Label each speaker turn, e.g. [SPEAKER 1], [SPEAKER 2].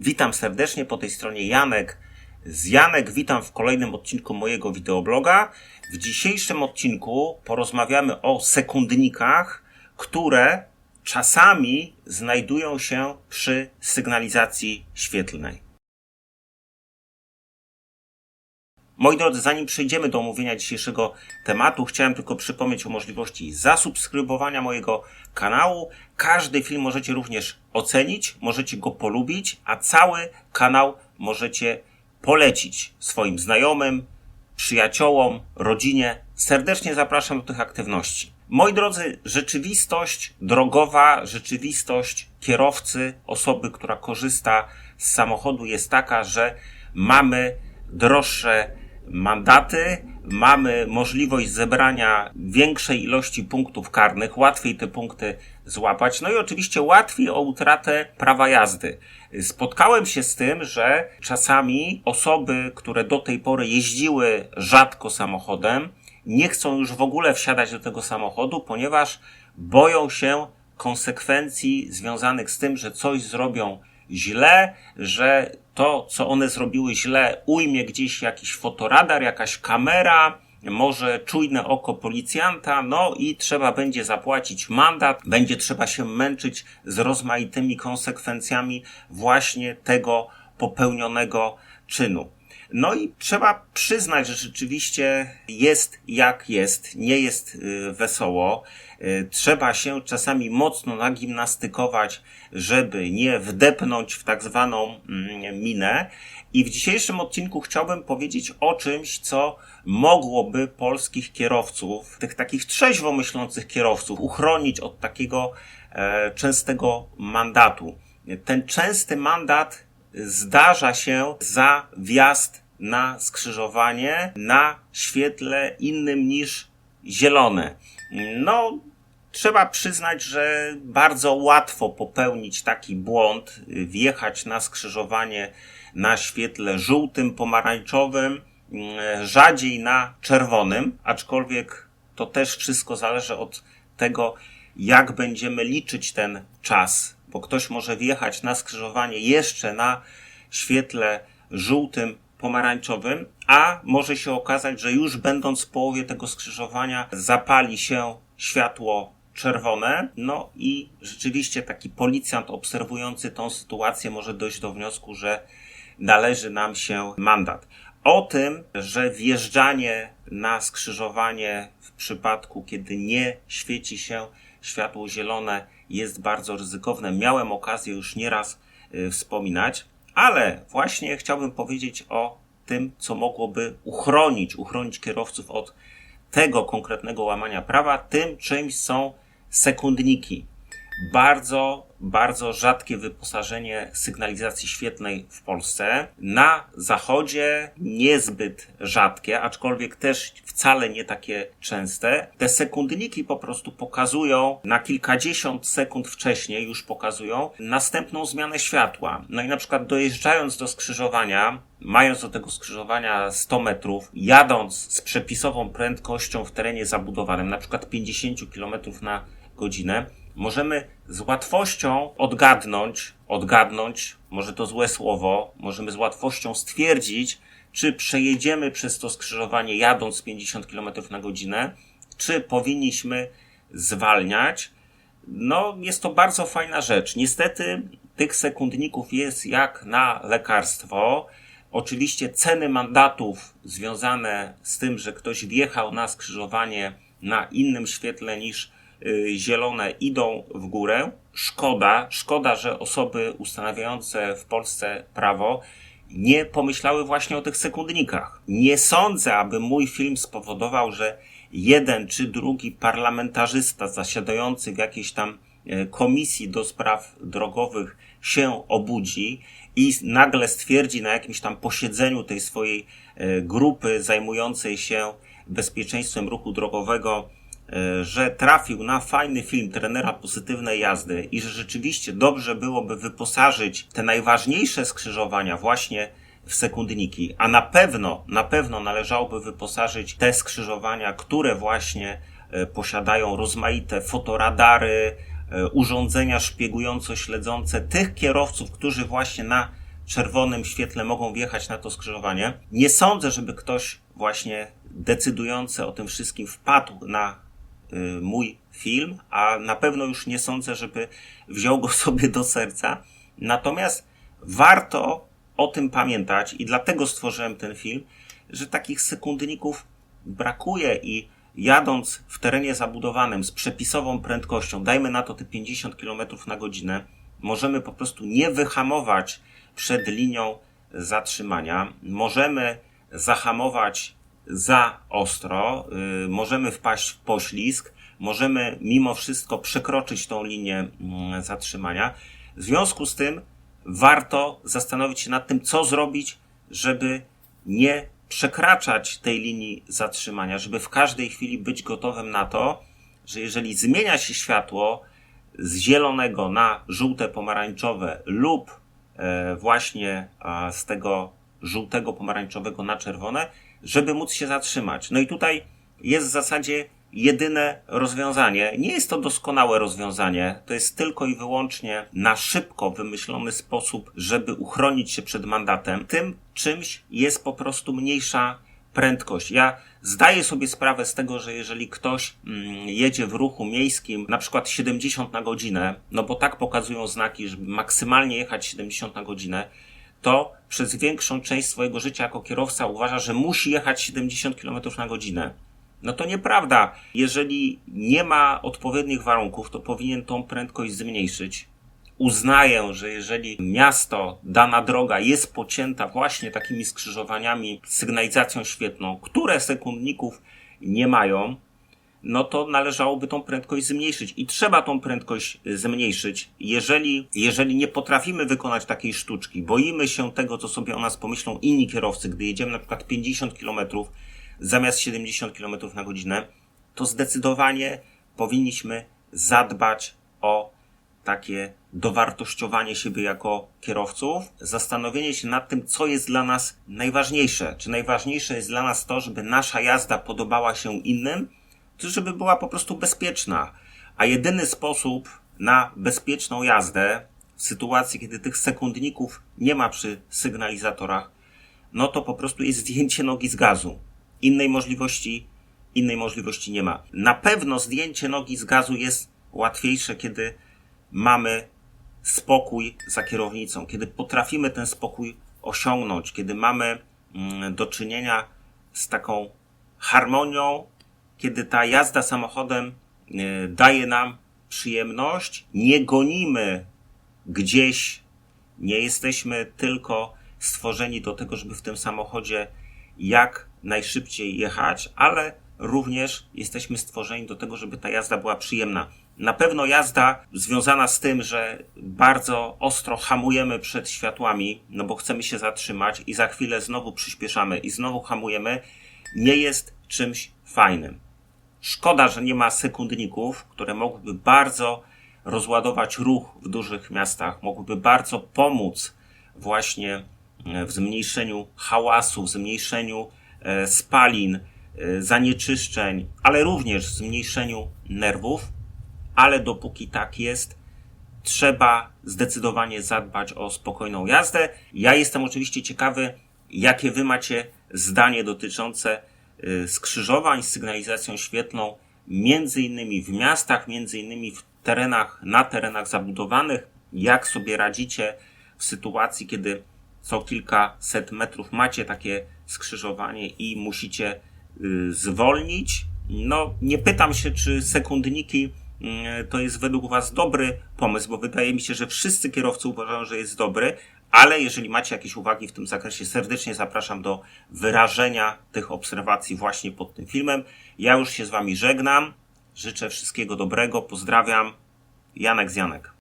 [SPEAKER 1] Witam serdecznie po tej stronie Janek. Z Janek witam w kolejnym odcinku mojego wideobloga. W dzisiejszym odcinku porozmawiamy o sekundnikach, które czasami znajdują się przy sygnalizacji świetlnej. Moi drodzy, zanim przejdziemy do omówienia dzisiejszego tematu, chciałem tylko przypomnieć o możliwości zasubskrybowania mojego kanału. Każdy film możecie również ocenić, możecie go polubić, a cały kanał możecie polecić swoim znajomym, przyjaciołom, rodzinie. Serdecznie zapraszam do tych aktywności. Moi drodzy, rzeczywistość drogowa, rzeczywistość kierowcy, osoby, która korzysta z samochodu jest taka, że mamy droższe mandaty, mamy możliwość zebrania większej ilości punktów karnych, łatwiej te punkty złapać, no i oczywiście łatwiej o utratę prawa jazdy. Spotkałem się z tym, że czasami osoby, które do tej pory jeździły rzadko samochodem, nie chcą już w ogóle wsiadać do tego samochodu, ponieważ boją się konsekwencji związanych z tym, że coś zrobią źle, że to, co one zrobiły źle, ujmie gdzieś jakiś fotoradar, jakaś kamera, może czujne oko policjanta, no i trzeba będzie zapłacić mandat, będzie trzeba się męczyć z rozmaitymi konsekwencjami właśnie tego popełnionego czynu. No i trzeba przyznać, że rzeczywiście jest jak jest, nie jest y, wesoło. Y, trzeba się czasami mocno nagimnastykować, żeby nie wdepnąć w tak zwaną mm, minę. I w dzisiejszym odcinku chciałbym powiedzieć o czymś, co mogłoby polskich kierowców, tych takich trzeźwo myślących kierowców, uchronić od takiego e, częstego mandatu. Ten częsty mandat zdarza się za wjazd na skrzyżowanie na świetle innym niż zielone. No, trzeba przyznać, że bardzo łatwo popełnić taki błąd, wjechać na skrzyżowanie na świetle żółtym, pomarańczowym, rzadziej na czerwonym, aczkolwiek to też wszystko zależy od tego, jak będziemy liczyć ten czas, bo ktoś może wjechać na skrzyżowanie jeszcze na świetle żółtym, pomarańczowym, a może się okazać, że już będąc w połowie tego skrzyżowania zapali się światło czerwone, no i rzeczywiście taki policjant obserwujący tą sytuację może dojść do wniosku, że należy nam się mandat. O tym, że wjeżdżanie na skrzyżowanie w przypadku, kiedy nie świeci się światło zielone, jest bardzo ryzykowne. Miałem okazję już nieraz y, wspominać. Ale właśnie chciałbym powiedzieć o tym, co mogłoby uchronić, uchronić kierowców od tego konkretnego łamania prawa. Tym czymś są sekundniki. Bardzo bardzo rzadkie wyposażenie sygnalizacji świetnej w Polsce. Na zachodzie niezbyt rzadkie, aczkolwiek też wcale nie takie częste. Te sekundniki po prostu pokazują na kilkadziesiąt sekund wcześniej już pokazują następną zmianę światła. No i na przykład dojeżdżając do skrzyżowania, mając do tego skrzyżowania 100 metrów, jadąc z przepisową prędkością w terenie zabudowanym, na przykład 50 km na godzinę, możemy z łatwością odgadnąć, odgadnąć, może to złe słowo, możemy z łatwością stwierdzić, czy przejedziemy przez to skrzyżowanie jadąc 50 km na godzinę, czy powinniśmy zwalniać. No, jest to bardzo fajna rzecz. Niestety tych sekundników jest jak na lekarstwo. Oczywiście ceny mandatów związane z tym, że ktoś wjechał na skrzyżowanie na innym świetle niż zielone idą w górę. Szkoda, szkoda, że osoby ustanawiające w Polsce prawo nie pomyślały właśnie o tych sekundnikach. Nie sądzę, aby mój film spowodował, że jeden czy drugi parlamentarzysta zasiadający w jakiejś tam e, komisji do spraw drogowych się obudzi i nagle stwierdzi na jakimś tam posiedzeniu tej swojej e, grupy zajmującej się bezpieczeństwem ruchu drogowego, że trafił na fajny film trenera pozytywnej jazdy i że rzeczywiście dobrze byłoby wyposażyć te najważniejsze skrzyżowania właśnie w sekundniki, a na pewno, na pewno należałoby wyposażyć te skrzyżowania, które właśnie e, posiadają rozmaite fotoradary, e, urządzenia szpiegująco śledzące tych kierowców, którzy właśnie na czerwonym świetle mogą wjechać na to skrzyżowanie. Nie sądzę, żeby ktoś właśnie decydujący o tym wszystkim wpadł na mój film, a na pewno już nie sądzę, żeby wziął go sobie do serca. Natomiast warto o tym pamiętać i dlatego stworzyłem ten film, że takich sekundników brakuje i jadąc w terenie zabudowanym z przepisową prędkością, dajmy na to te 50 km na godzinę, możemy po prostu nie wyhamować przed linią zatrzymania. Możemy zahamować za ostro, yy, możemy wpaść w poślizg, możemy mimo wszystko przekroczyć tą linię yy, zatrzymania. W związku z tym warto zastanowić się nad tym, co zrobić, żeby nie przekraczać tej linii zatrzymania, żeby w każdej chwili być gotowym na to, że jeżeli zmienia się światło z zielonego na żółte, pomarańczowe lub e, właśnie z tego żółtego, pomarańczowego na czerwone, żeby móc się zatrzymać. No i tutaj jest w zasadzie jedyne rozwiązanie. Nie jest to doskonałe rozwiązanie, to jest tylko i wyłącznie na szybko wymyślony sposób, żeby uchronić się przed mandatem. Tym czymś jest po prostu mniejsza prędkość. Ja zdaję sobie sprawę z tego, że jeżeli ktoś mm, jedzie w ruchu miejskim na przykład 70 na godzinę, no bo tak pokazują znaki, żeby maksymalnie jechać 70 na godzinę, to przez większą część swojego życia jako kierowca uważa, że musi jechać 70 km na godzinę. No to nieprawda. Jeżeli nie ma odpowiednich warunków, to powinien tą prędkość zmniejszyć. Uznaję, że jeżeli miasto, dana droga jest pocięta właśnie takimi skrzyżowaniami, sygnalizacją świetną, które sekundników nie mają, no to należałoby tą prędkość zmniejszyć i trzeba tą prędkość zmniejszyć. Jeżeli, jeżeli nie potrafimy wykonać takiej sztuczki, boimy się tego, co sobie o nas pomyślą inni kierowcy, gdy jedziemy na przykład 50 kilometrów, zamiast 70 km na godzinę, to zdecydowanie powinniśmy zadbać o takie dowartościowanie siebie jako kierowców, zastanowienie się nad tym, co jest dla nas najważniejsze. Czy najważniejsze jest dla nas to, żeby nasza jazda podobała się innym, żeby była po prostu bezpieczna. A jedyny sposób na bezpieczną jazdę w sytuacji, kiedy tych sekundników nie ma przy sygnalizatorach, no to po prostu jest zdjęcie nogi z gazu. Innej możliwości, innej możliwości nie ma. Na pewno zdjęcie nogi z gazu jest łatwiejsze, kiedy mamy spokój za kierownicą, kiedy potrafimy ten spokój osiągnąć, kiedy mamy mm, do czynienia z taką harmonią, kiedy ta jazda samochodem y, daje nam przyjemność, nie gonimy gdzieś, nie jesteśmy tylko stworzeni do tego, żeby w tym samochodzie jak najszybciej jechać, ale również jesteśmy stworzeni do tego, żeby ta jazda była przyjemna. Na pewno jazda związana z tym, że bardzo ostro hamujemy przed światłami, no bo chcemy się zatrzymać i za chwilę znowu przyspieszamy i znowu hamujemy, nie jest czymś fajnym. Szkoda, że nie ma sekundników, które mogłyby bardzo rozładować ruch w dużych miastach, mogłyby bardzo pomóc właśnie w zmniejszeniu hałasu, w zmniejszeniu e, spalin, e, zanieczyszczeń, ale również w zmniejszeniu nerwów. Ale dopóki tak jest, trzeba zdecydowanie zadbać o spokojną jazdę. Ja jestem oczywiście ciekawy, jakie wy macie zdanie dotyczące e, skrzyżowań z sygnalizacją świetlną, między innymi w miastach, między innymi w terenach, na terenach zabudowanych. Jak sobie radzicie w sytuacji, kiedy co kilkaset metrów macie takie skrzyżowanie i musicie y, zwolnić. No, nie pytam się, czy sekundniki y, to jest według Was dobry pomysł, bo wydaje mi się, że wszyscy kierowcy uważają, że jest dobry, ale jeżeli macie jakieś uwagi w tym zakresie, serdecznie zapraszam do wyrażenia tych obserwacji właśnie pod tym filmem. Ja już się z Wami żegnam. Życzę wszystkiego dobrego. Pozdrawiam. Janek z Janek.